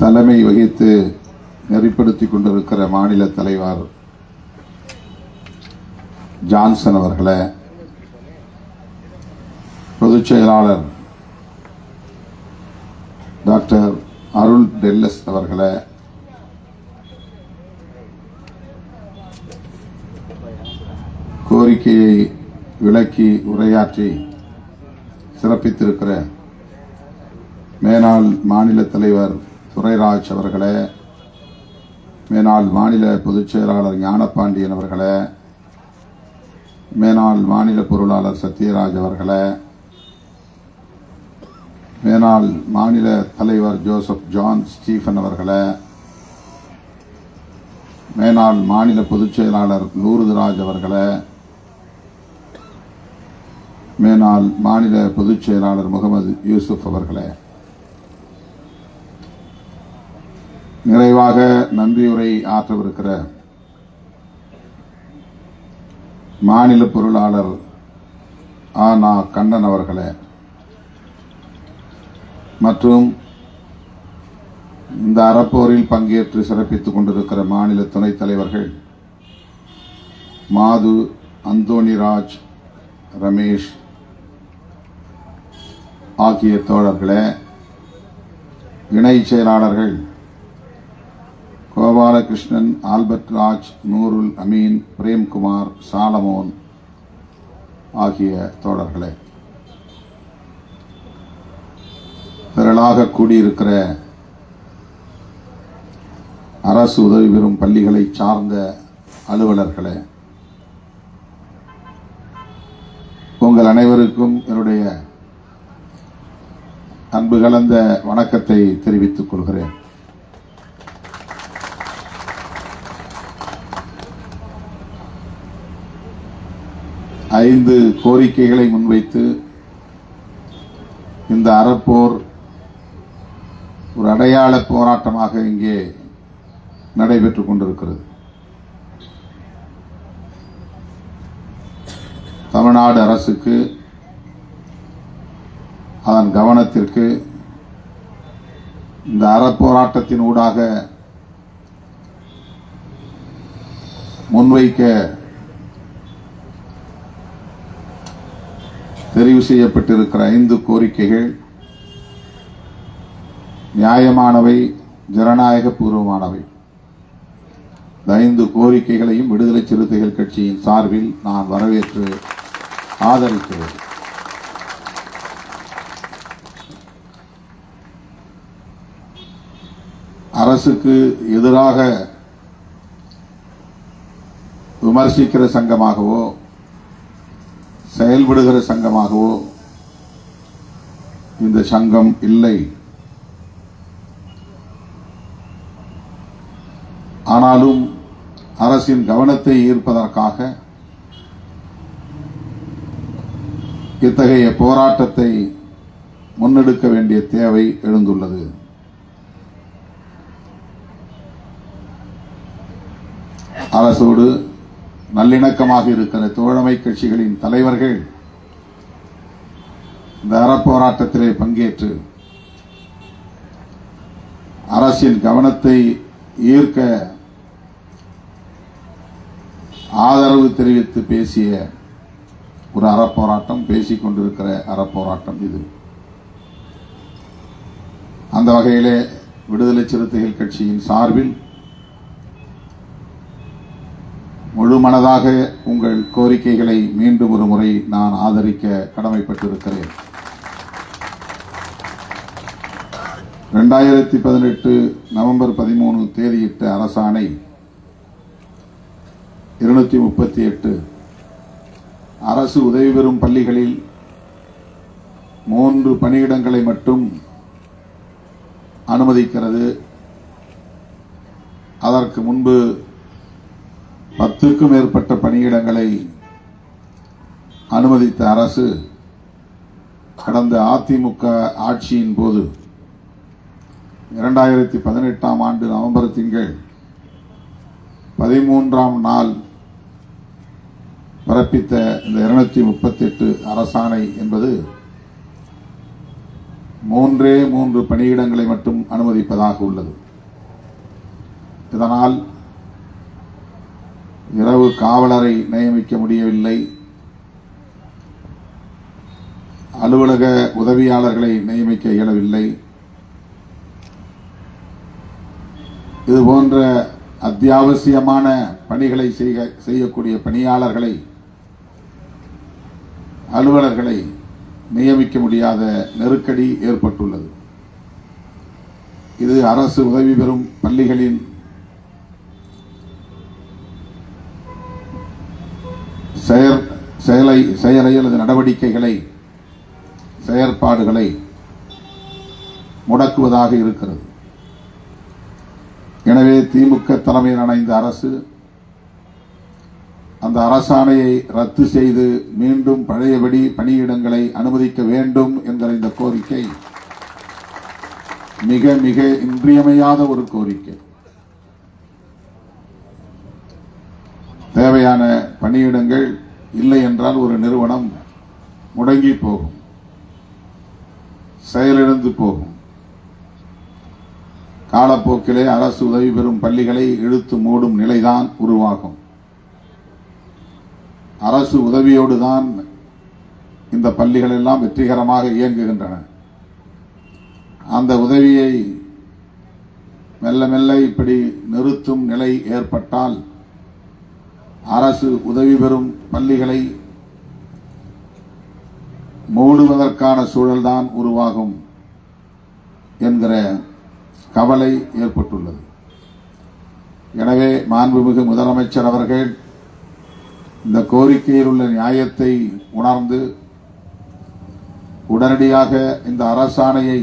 தலைமை வகித்து நெறிப்படுத்திக் கொண்டிருக்கிற மாநில தலைவர் ஜான்சன் அவர்களை பொதுச் செயலாளர் டாக்டர் அருள் டெல்லஸ் அவர்களை கோரிக்கையை விளக்கி உரையாற்றி சிறப்பித்திருக்கிற மேனாள் மாநில தலைவர் துரைராஜ் அவர்களே மேனாள் மாநில பொதுச் செயலாளர் ஞானபாண்டியன் அவர்களே மேனாள் மாநில பொருளாளர் சத்யராஜ் அவர்களே மேனாள் மாநில தலைவர் ஜோசப் ஜான் ஸ்டீஃபன் அவர்களே மேனாள் மாநில பொதுச் செயலாளர் அவர்களே மேனால் மாநில பொதுச் செயலாளர் முகமது யூசுப் அவர்களே. நிறைவாக நன்றியுரை ஆற்றவிருக்கிற மாநில பொருளாளர் ஆ. நா. கண்ணன் அவர்களே மற்றும் இந்த அறப்போரில் பங்கேற்று சிறப்பித்துக் கொண்டிருக்கிற மாநில துணைத் தலைவர்கள் மாது அந்தோணிராஜ் ரமேஷ் ஆகிய தோழர்களே இணை செயலாளர்கள் கோபாலகிருஷ்ணன் ஆல்பர்ட் ராஜ் நூருல் அமீன் பிரேம்குமார் சாலமோன் ஆகிய தோழர்களே திரளாக கூடியிருக்கிற அரசு உதவி பெறும் பள்ளிகளை சார்ந்த அலுவலர்களே உங்கள் அனைவருக்கும் என்னுடைய அன்பு கலந்த வணக்கத்தை தெரிவித்துக் கொள்கிறேன். ஐந்து கோரிக்கைகளை முன்வைத்து இந்த அறப்போர் ஒரு அடையாள போராட்டமாக இங்கே நடைபெற்றுக் கொண்டிருக்கிறது. தமிழ்நாடு அரசுக்கு அதன் கவனத்திற்கு இந்த அறப்போராட்டத்தின் ஊடாக முன்வைக்க தெரிவு செய்யப்பட்டிருக்கிற ஐந்து கோரிக்கைகள் நியாயமானவை ஜனநாயக பூர்வமானவை இந்த ஐந்து கோரிக்கைகளையும் விடுதலை சிறுத்தைகள் கட்சியின் சார்பில் நான் வரவேற்று ஆதரிக்கிறேன். அரசுக்கு எதிராக விமர்சிக்கிற சங்கமாகவோ செயல்படுகிற சங்கமாகவோ இந்த சங்கம் இல்லை. ஆனாலும் அரசின் கவனத்தை ஈர்ப்பதற்காக இத்தகைய போராட்டத்தை முன்னெடுக்க வேண்டிய தேவை எழுந்துள்ளது. அரசோடு நல்லிணக்கமாக இருக்கிற தோழமை கட்சிகளின் தலைவர்கள் இந்த அறப்போராட்டத்திலே பங்கேற்று அரசின் கவனத்தை ஈர்க்க ஆதரவு தெரிவித்து பேசிய ஒரு அறப்போராட்டம் பேசிக் கொண்டிருக்கிற அறப்போராட்டம் இது. அந்த வகையிலே விடுதலை சிறுத்தைகள் கட்சியின் சார்பில் முழு மனதாக உங்கள் கோரிக்கைகளை மீண்டும் ஒரு முறை நான் ஆதரிக்க கடமைப்பட்டிருக்கிறேன். ரெண்டாயிரத்தி பதினெட்டு நவம்பர் பதிமூணு தேதியிட்ட அரசாணை இருநூத்தி முப்பத்தி எட்டு. அரசு உதவி பெறும் பள்ளிகளில் மூன்று பணியிடங்களை மட்டும் அனுமதிக்கிறது. அதற்கு முன்பு பத்துக்கும் மேற்பட்ட பணியிடங்களை அனுமதித்த அரசு கடந்த அதிமுக ஆட்சியின் போது இரண்டாயிரத்தி பதினெட்டாம் ஆண்டு நவம்பர் திங்கள் பதிமூன்றாம் நாள் பிறப்பித்த இந்த இருநூத்தி முப்பத்தி எட்டு அரசாணை என்பது மூன்றே மூன்று பணியிடங்களை மட்டும் அனுமதிப்பதாக உள்ளது. இதனால் இரவு காவலரை நியமிக்க முடியவில்லை. அலுவலக உதவியாளர்களை நியமிக்க இயலவில்லை. இது போன்ற அத்தியாவசியமான பணிகளை செய்க செய்யக்கூடிய பணியாளர்களை அலுவலர்களை நியமிக்க முடியாத நெருக்கடி ஏற்பட்டுள்ளது. இது அரசு உதவி பெறும் பள்ளிகளின் செயற் செயலை செயலை அல்லது நடவடிக்கைகளை செயற்பாடுகளை முடக்குவதாக இருக்கிறது. எனவே திமுக தலைமையிலான இந்த அரசு அந்த அரசாணையை ரத்து செய்து மீண்டும் பழையபடி பணியிடங்களை அனுமதிக்க வேண்டும் என்கிற இந்த கோரிக்கை மிக மிக இன்றியமையாத ஒரு கோரிக்கை. பணியிடங்கள் இல்லை என்றால் ஒரு நிறுவனம் முடங்கி போகும். செயலிழந்து போகும். காலப்போக்கிலே அரசு உதவி பெறும் பள்ளிகளை இழுத்து மூடும் நிலைதான் உருவாகும். அரசு உதவியோடு தான் இந்த பள்ளிகள் எல்லாம் வெற்றிகரமாக இயங்குகின்றன. அந்த உதவியை மெல்ல மெல்ல இப்படி நிறுத்தும் நிலை ஏற்பட்டால் அரசு உதவி பெறும் பள்ளிகளை மூடுவதற்கான சூழல்தான் உருவாகும் என்கிற கவலை ஏற்பட்டுள்ளது. எனவே மாண்புமிகு முதலமைச்சர் அவர்கள் இந்த கோரிக்கையில் உள்ள நியாயத்தை உணர்ந்து உடனடியாக இந்த அரசாணையை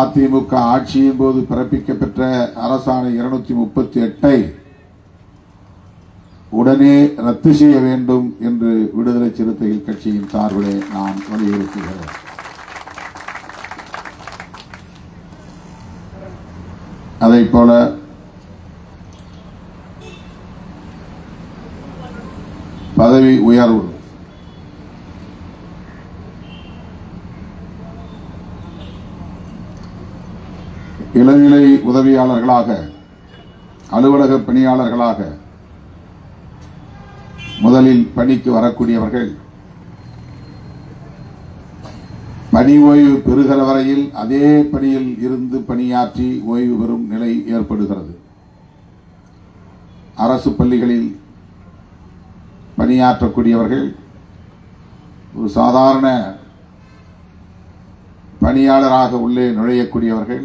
அதிமுக ஆட்சியின் போது பிறப்பிக்கப்பெற்ற அரசாணை இருநூத்தி முப்பத்தி எட்டை உடனே ரத்து செய்ய வேண்டும் என்று விடுதலை சிறுத்தைகள் கட்சியின் சார்பிலே நான் வலியுறுத்துகிறேன். அதை போல பதவி உயர்வு. இளநிலை உதவியாளர்களாக அலுவலக பணியாளர்களாக முதலில் பணிக்கு வரக்கூடியவர்கள் பணி ஓய்வு பெறுகிற வரையில் அதே பணியில் இருந்து பணியாற்றி ஓய்வு பெறும் நிலை ஏற்படுகிறது. அரசு பள்ளிகளில் பணியாற்றக்கூடியவர்கள் ஒரு சாதாரண பணியாளராக உள்ளே நுழையக்கூடியவர்கள்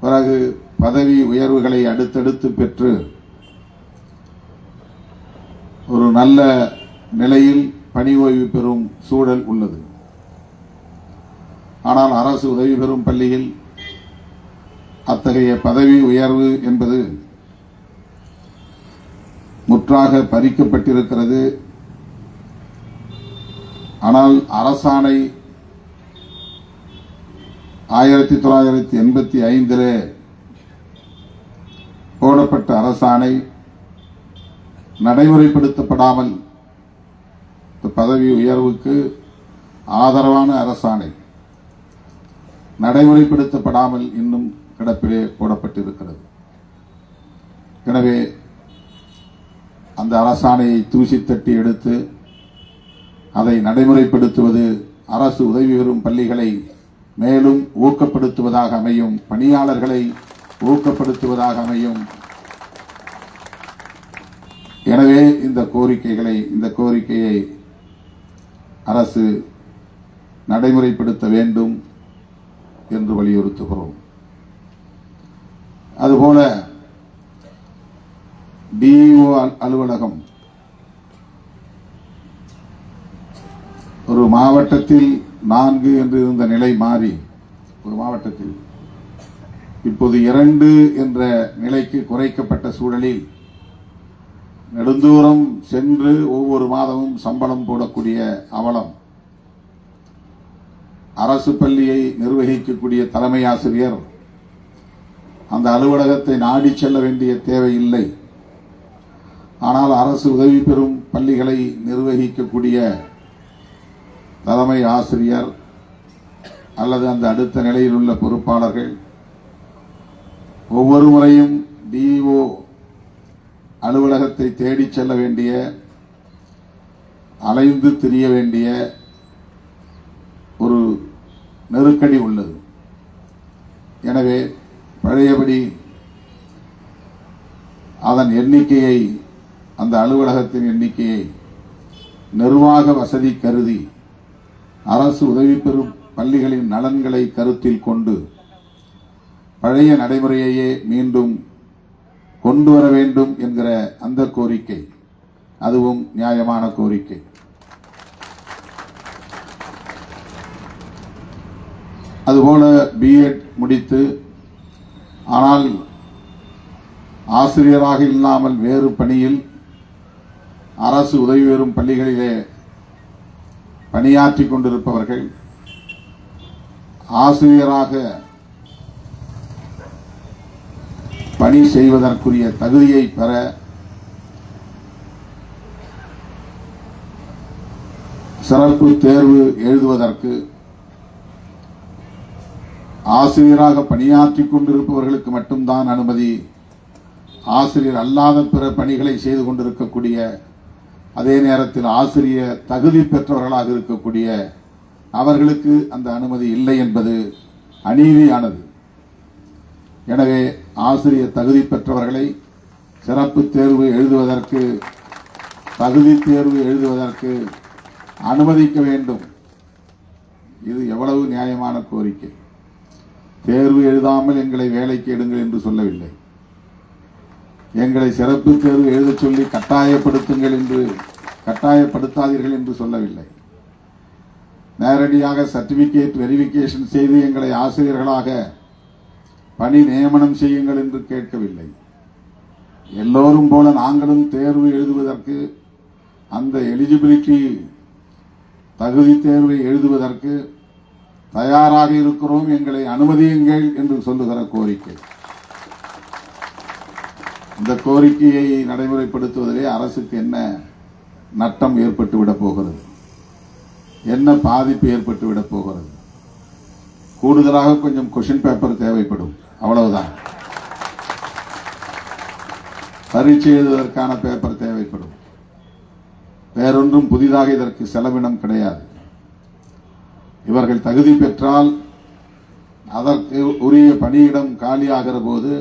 பிறகு பதவி உயர்வுகளை அடுத்தடுத்து பெற்று ஒரு நல்ல நிலையில் பணி ஓய்வு பெறும் சூழல் உள்ளது. ஆனால் அரசு உதவி பெறும் பள்ளியில் அத்தகைய பதவி உயர்வு என்பது முற்றாக பறிக்கப்பட்டிருக்கிறது. ஆனால் அரசாணை ஆயிரத்தி தொள்ளாயிரத்தி எண்பத்தி ஐந்திலே போடப்பட்ட அரசாணை நடைமுறைப்படுத்தப்படாமல் இந்த பதவி உயர்வுக்கு ஆதரவான அரசாணை நடைமுறைப்படுத்தப்படாமல் இன்னும் கிடப்பிலே போடப்பட்டிருக்கிறது. எனவே அந்த அரசாணையை தூசி தட்டி எடுத்து அதை நடைமுறைப்படுத்துவது அரசு உதவி பெறும் பள்ளிகளை மேலும் ஊக்கப்படுத்துவதாக அமையும் பணியாளர்களை ஊக்கப்படுத்துவதாக அமையும் எனவே இந்த கோரிக்கைகளை இந்த கோரிக்கையை அரசு நடைமுறைப்படுத்த வேண்டும் என்று வலியுறுத்துகிறோம். அதுபோல டிஇஓ அலுவலகம் ஒரு மாவட்டத்தில் நான்கு என்று இருந்த நிலை மாறி ஒரு மாவட்டத்தில் இப்போது இரண்டு என்ற நிலைக்கு குறைக்கப்பட்ட சூழலில் நெடுந்தூரம் சென்று ஒவ்வொரு மாதமும் சம்பளம் போடக்கூடிய அவலம். அரசு பள்ளியை நிர்வகிக்கக்கூடிய தலைமை ஆசிரியர். அந்த அலுவலகத்தை நாடி செல்ல வேண்டிய தேவையில்லை ஆனால் அரசு உதவி பெறும் பள்ளிகளை நிர்வகிக்கக்கூடிய தலைமை ஆசிரியர் அல்லது அந்த அடுத்த நிலையில் உள்ள பொறுப்பாளர்கள். ஒவ்வொரு முறையும் டிஓ அலுவலகத்தை தேடிச் செல்ல வேண்டிய அலைந்து திரிய வேண்டிய ஒரு நெருக்கடி உள்ளது. எனவே பழையபடி அதன் எண்ணிக்கையை அந்த அலுவலகத்தின் எண்ணிக்கையை நிர்வாக வசதி கருதி அரசு உதவி பெறும் பள்ளிகளின் நலன்களை கருத்தில் கொண்டு பழைய நடைமுறையையே மீண்டும் கொண்டு வர வேண்டும் என்கிற அந்த கோரிக்கை அதுவும் நியாயமான கோரிக்கை. அதுபோல பிஎட் முடித்து ஆனால் ஆசிரியராக இல்லாமல் வேறு பணியில் அரசு உதவி பெறும் பள்ளிகளிலே பணியாற்றிக் கொண்டிருப்பவர்கள் ஆசிரியராக பணி செய்வதற்குரிய தகுதியை பெற சிறப்பு தேர்வு எழுதுவதற்கு ஆசிரியராக பணியாற்றிக் கொண்டிருப்பவர்களுக்கு மட்டும்தான் அனுமதி. ஆசிரியர் அல்லாத பிற பணிகளை செய்து கொண்டிருக்கக்கூடிய அதே நேரத்தில் ஆசிரியர் தகுதி பெற்றவர்களாக இருக்கக்கூடிய அவர்களுக்கு அந்த அனுமதி இல்லை என்பது அநீதியானது. எனவே ஆசிரியர் தகுதி பெற்றவர்களை சிறப்பு தேர்வு எழுதுவதற்கு தகுதி தேர்வு எழுதுவதற்கு அனுமதிக்க வேண்டும். இது எவ்வளவு நியாயமான கோரிக்கை. தேர்வு எழுதாமல் எங்களை வேலைக்கு எடுங்கள் என்று சொல்லவில்லை. எங்களை சிறப்பு தேர்வு எழுதச் சொல்லி கட்டாயப்படுத்துங்கள் என்று கட்டாயப்படுத்தாதீர்கள் என்று சொல்லவில்லை. நேரடியாக சர்டிபிகேட் வெரிஃபிகேஷன் செய்து எங்களை ஆசிரியர்களாக பணி நியமனம் செய்யுங்கள் என்று கேட்கவில்லை. எல்லோரும் போல நாங்களும் தேர்வு எழுதுவதற்கு அந்த எலிஜிபிலிட்டி தகுதி தேர்வை எழுதுவதற்கு தயாராக இருக்கிறோம். எங்களை அனுமதியுங்கள் என்று சொல்லுகிற கோரிக்கை. இந்த கோரிக்கையை நடைமுறைப்படுத்துவதிலே அரசுக்கு என்ன நட்டம் ஏற்பட்டுவிடப் போகிறது? என்ன பாதிப்பு ஏற்பட்டுவிடப் போகிறது? கூடுதலாக கொஞ்சம் கொஷின் பேப்பர் தேவைப்படும். அவ்வளவுதான். பரீட்சை எழுதுவதற்கான பேப்பர் தேவைப்படும். வேறொன்றும் புதிதாக இதற்கு செலவினம் கிடையாது. இவர்கள் தகுதி பெற்றால் அதற்கு உரிய பணியிடம் காலியாகிற போது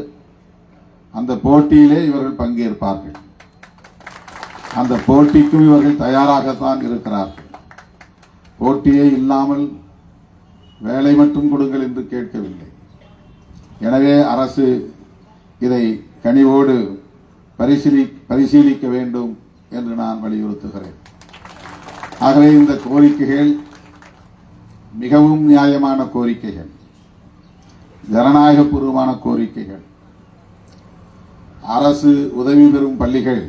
அந்த போட்டியிலே இவர்கள் பங்கேற்பார்கள். அந்த போட்டிக்கும் இவர்கள் தயாராகத்தான் இருக்கிறார்கள். போட்டியே இல்லாமல் வேலை மட்டும் கொடுங்கள் என்று கேட்கவில்லை. எனவே அரசு இதை கனிவோடு பரிசீலி பரிசீலிக்க வேண்டும் என்று நான் வலியுறுத்துகிறேன். ஆகவே இந்த கோரிக்கைகள் மிகவும் நியாயமான கோரிக்கைகள். ஜனநாயகபூர்வமான கோரிக்கைகள். அரசு உதவி பெறும் பள்ளிகள்.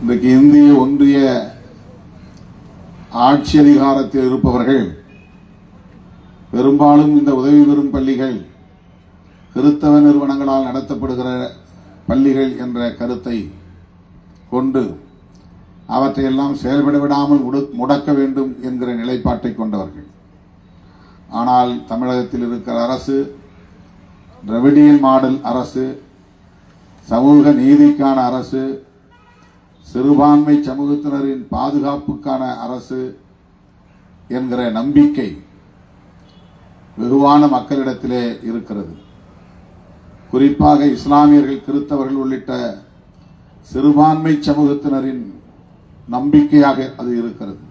இன்றைக்கு இந்திய ஒன்றிய ஆட்சி அதிகாரத்தில் இருப்பவர்கள் பெரும்பாலும் இந்த உதவி பெறும் பள்ளிகள் கிறித்தவ நிறுவனங்களால் நடத்தப்படுகிற பள்ளிகள் என்ற கருத்தை கொண்டு அவற்றையெல்லாம் செயல்பட விடாமல் முடக்க வேண்டும் என்கிற நிலைப்பாட்டை கொண்டவர்கள். ஆனால் தமிழகத்தில் இருக்கிற அரசு திராவிடியன் மாடல் அரசு சமூக நீதிக்கான அரசு சிறுபான்மை சமூகத்தினரின் பாதுகாப்புக்கான அரசு என்கிற நம்பிக்கை வெகுவான மக்களிடத்திலே இருக்கிறது. குறிப்பாக இஸ்லாமியர்கள் கிறித்தவர்கள் உள்ளிட்ட சிறுபான்மை சமூகத்தினரின் நம்பிக்கையாக அது இருக்கிறது.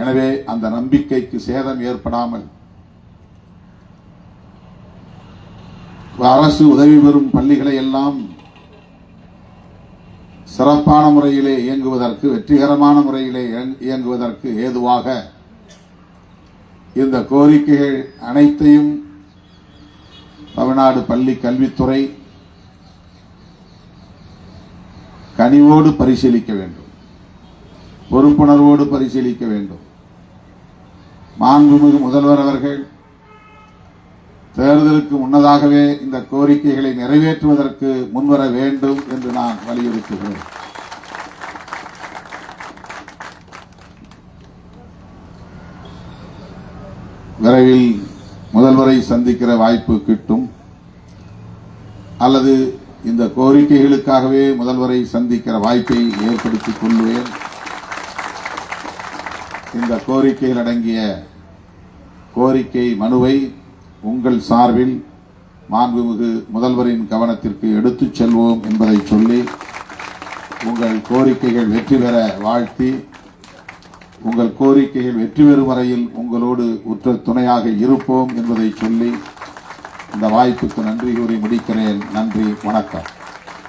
எனவே அந்த நம்பிக்கைக்கு சேதம் ஏற்படாமல் அரசு உதவி பெறும் பள்ளிகளை எல்லாம் சிறப்பான முறையிலே இயங்குவதற்கு வெற்றிகரமான முறையிலே இயங்குவதற்கு ஏதுவாக இந்த கோரிக்கைகள் அனைத்தையும் தமிழ்நாடு பள்ளி கல்வித்துறை கனிவோடு பரிசீலிக்க வேண்டும். பொறுப்புணர்வோடு பரிசீலிக்க வேண்டும். மாண்புமிகு முதல்வர் அவர்கள் தேர்தலுக்கு முன்னதாகவே இந்த கோரிக்கைகளை நிறைவேற்றுவதற்கு முன்வர வேண்டும் என்று நான் வலியுறுத்துகிறேன். விரைவில் முதல்வரை சந்திக்கிற வாய்ப்பு கிட்டும். அல்லது இந்த கோரிக்கைகளுக்காகவே முதல்வரை சந்திக்கிற வாய்ப்பை ஏற்படுத்திக் கொள்வேன். இந்த கோரிக்கையில் அடங்கிய கோரிக்கை மனுவை உங்கள் சார்பில் மாண்புமிகு முதல்வரின் கவனத்திற்கு எடுத்துச் செல்வோம் என்பதை சொல்லி உங்கள் கோரிக்கைகள் வெற்றி பெற வாழ்த்தி உங்கள் கோரிக்கைகள் வெற்றி பெறும் வரையில் உங்களோடு உற்ற துணையாக இருப்போம் என்பதை சொல்லி இந்த வாய்ப்புக்கு நன்றி கூறி முடிக்கிறேன். நன்றி வணக்கம்.